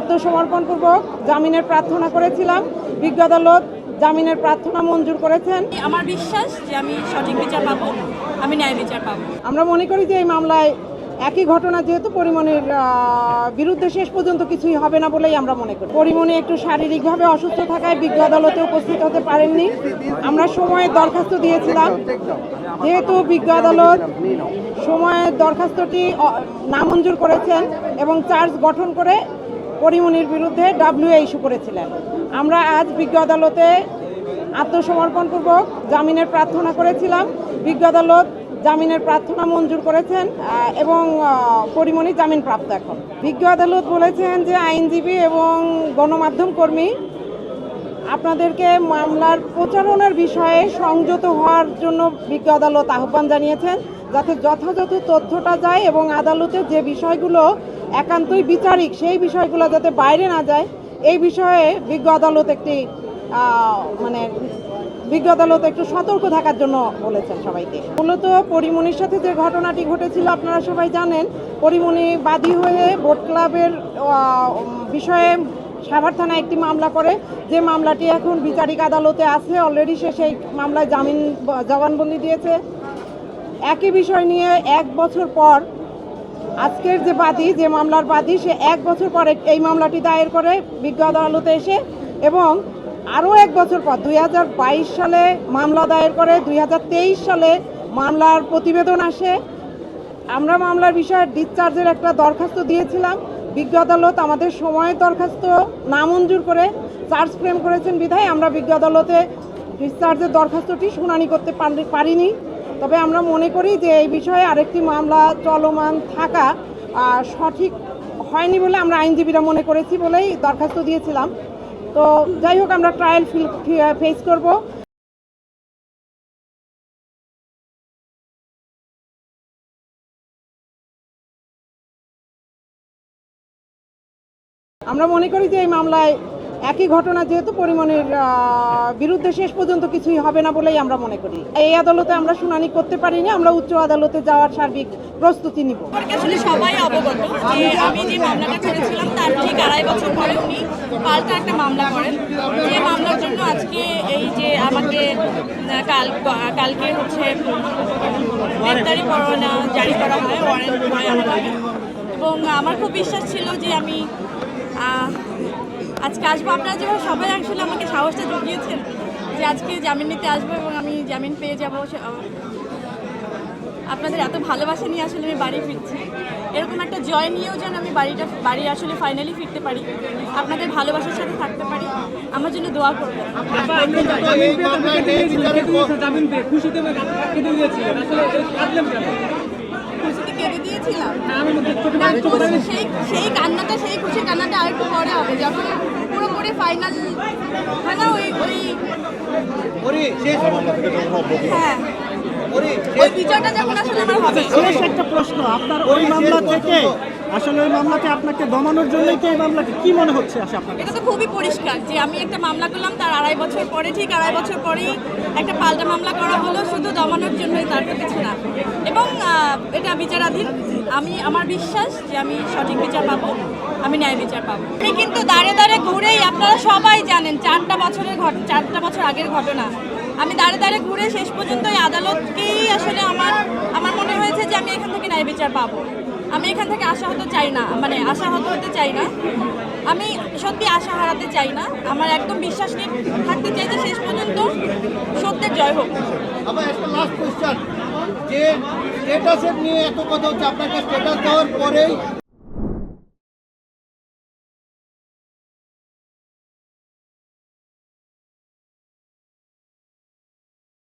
আত্মসমর্পণপূর্বক জামিনের প্রার্থনা করেছিলাম। বিজ্ঞ আদালত জামিনের প্রার্থনা মঞ্জুর করেছেন। আমার বিশ্বাস যে আমি সঠিক বিচার পাবো আমি ন্যায় বিচার পাবো। আমরা মনে করি যে এই মামলায় একই ঘটনা যেহেতু পরিমণির বিরুদ্ধে শেষ পর্যন্ত কিছুই হবে না বলেই আমরা মনে করি। পরিমণি একটু শারীরিকভাবে অসুস্থ থাকায় বিজ্ঞ আদালতে উপস্থিত হতে পারেননি। আমরা সময়ের দরখাস্ত দিয়েছিলাম। যেহেতু বিজ্ঞ আদালত সময়ের দরখাস্তটি নামঞ্জুর করেছেন এবং চার্জ গঠন করে পরিমণির বিরুদ্ধে ডাব্লিউ ইস্যু করেছিলেন। আমরা আজ বিজ্ঞ আদালতে আত্মসমর্পণপূর্বক জামিনের প্রার্থনা করেছিলাম। বিজ্ঞ আদালত জামিনের প্রার্থনা মঞ্জুর করেছেন এবং পরিমণি জামিন প্রাপ্ত এখন। বিজ্ঞ আদালত বলেছেন যে আইনজীবী এবং গণমাধ্যম কর্মী আপনাদেরকে মামলার প্রচারণার বিষয়ে সংযত হওয়ার জন্য বিজ্ঞ আদালত আহ্বান জানিয়েছেন, যাতে যথাযথ তথ্যটা যায় এবং আদালতের যে বিষয়গুলো একান্তই বিচারিক সেই বিষয়গুলো যাতে বাইরে না যায়, এই বিষয়ে বিজ্ঞ আদালত একটি মানে বিজ্ঞ আদালত একটু সতর্ক থাকার জন্য বলেছেন সবাইকে। মূলত পরিমণির সাথে যে ঘটনাটি ঘটেছিল আপনারা সবাই জানেন পরিমণি বাদী হয়ে বোট ক্লাবের বিষয়ে সাভার থানায় একটি মামলা করে। যে মামলাটি এখন বিচারিক আদালতে আছে অলরেডি সে সেই মামলায় জামিন, জবানবন্দি দিয়েছে। একই বিষয় নিয়ে এক বছর পর আজকের যে বাদী, যে মামলার বাদী, সে এক বছর পরে এই মামলাটি দায়ের করে বিজ্ঞ আদালতে এসে এবং আরও এক বছর পর, দুই হাজার বাইশ সালে মামলা দায়ের করে, দুই হাজার তেইশ সালে মামলার প্রতিবেদন আসে। আমরা মামলার বিষয়ে ডিসচার্জের একটা দরখাস্ত দিয়েছিলাম। বিজ্ঞ আদালত আমাদের সময়ের দরখাস্ত নামঞ্জুর করে চার্জ ফ্রেম করেছেন বিধায় আমরা বিজ্ঞ আদালতে ডিসচার্জের দরখাস্তটি শুনানি করতে পারিনি। তবে আমরা মনে করি যে এই বিষয়ে আরেকটি মামলা চলমান থাকা সঠিক হয়নি বলে আমরা আইনজীবীরা মনে করেছি বলেই দরখাস্ত দিয়েছিলাম। তো যাই হোক, আমরা ট্রায়াল ফেস করব। আমরা মনে করি যে এই মামলায় একই ঘটনা যেহেতু পরিমাণের বিরুদ্ধে শেষ পর্যন্ত কিছুই হবে না বলেই আমরা মনে করি। এই আদালতে আমরা শুনানি করতে পারিনি, আমরা উচ্চ আদালতে যাওয়ার সার্বিক প্রস্তুতি নিব। আসলে সবাই অবগত যে আমি যে মামলাটা তার ঠিক আড়াই বছর পরে উনি একটা মামলা করেন। যে মামলার জন্য আজকে এই যে আমাকে কাল, কালকে হচ্ছে এবং আমার খুব বিশ্বাস ছিল যে আমি আজকে আসব। আপনারা যেভাবে সবাই আসলে আমাকে সাহসটা জুগিয়েছেন যে আজকে জামিন নিতে আসব এবং আমি জামিন পেয়ে যাব আপনাদের এত ভালোবাসা নিয়ে আসলে আমি বাড়ি ফিরছি। এরকম একটা জয় নিয়েও যেন আমি বাড়িটা বাড়ি আসলে ফাইনালি ফিরতে পারি। আপনাদের ভালোবাসার সাথে থাকতে পারি। আমার জন্য দোয়া করবেন। খুশিতে কেঁদে দিয়েছিলাম। খুশি- সেই সেই কান্নাটা সেই খুশি কান্নাটা আর একটু পরে হবে যখন পুরোপুরি ফাইনাল হয় না ওই ওই হ্যাঁ ওই বিচারটা যখন আসলে আমার হবে। শেষ একটা প্রশ্ন আপনার ওই মামলা থেকে আসলে ওই মামলাকে আপনাকে দমানোর জন্যই কি এই মামলাকে কি মনে হচ্ছে আসে আপনার এটা তো খুবই পরিষ্কার যে আমি একটা মামলা করলাম তার আড়াই বছর পরে ঠিক আড়াই বছর পরেই একটা পাল্টা মামলা করা হলো শুধু দমানোর জন্যই তার তো কিছু না। এবং এটা বিচারাধীন। আমি, আমার বিশ্বাস যে আমি সঠিক বিচার পাবো, আমি ন্যায় বিচার পাবো। কিন্তু দাঁড়ে দাঁড়ে ঘুরেই, আপনারা সবাই জানেন, চারটা বছরের চারটা বছর আগের ঘটনা। আমি দাঁড়ে দাঁড়ে ঘুরে শেষ পর্যন্ত এই আদালতকেই আসলে আমার আমার মনে হয়েছে যে আমি এখান থেকে ন্যায় বিচার পাবো। আমি এখান থেকে আশা হতে চাই না মানে আশা হতে হতে চাই না। আমি সত্যি আশা হারাতে চাই না। আমার একদম বিশ্বাস নিয়ে থাকতে চাই যে শেষ পর্যন্ত সত্যের জয় হোক। আবার একটা লাস্ট কোয়েশ্চেন যে স্ট্যাটাসের নিয়ে এত কথা হচ্ছে, আপনাকে স্ট্যাটাস দেওয়ার পরেই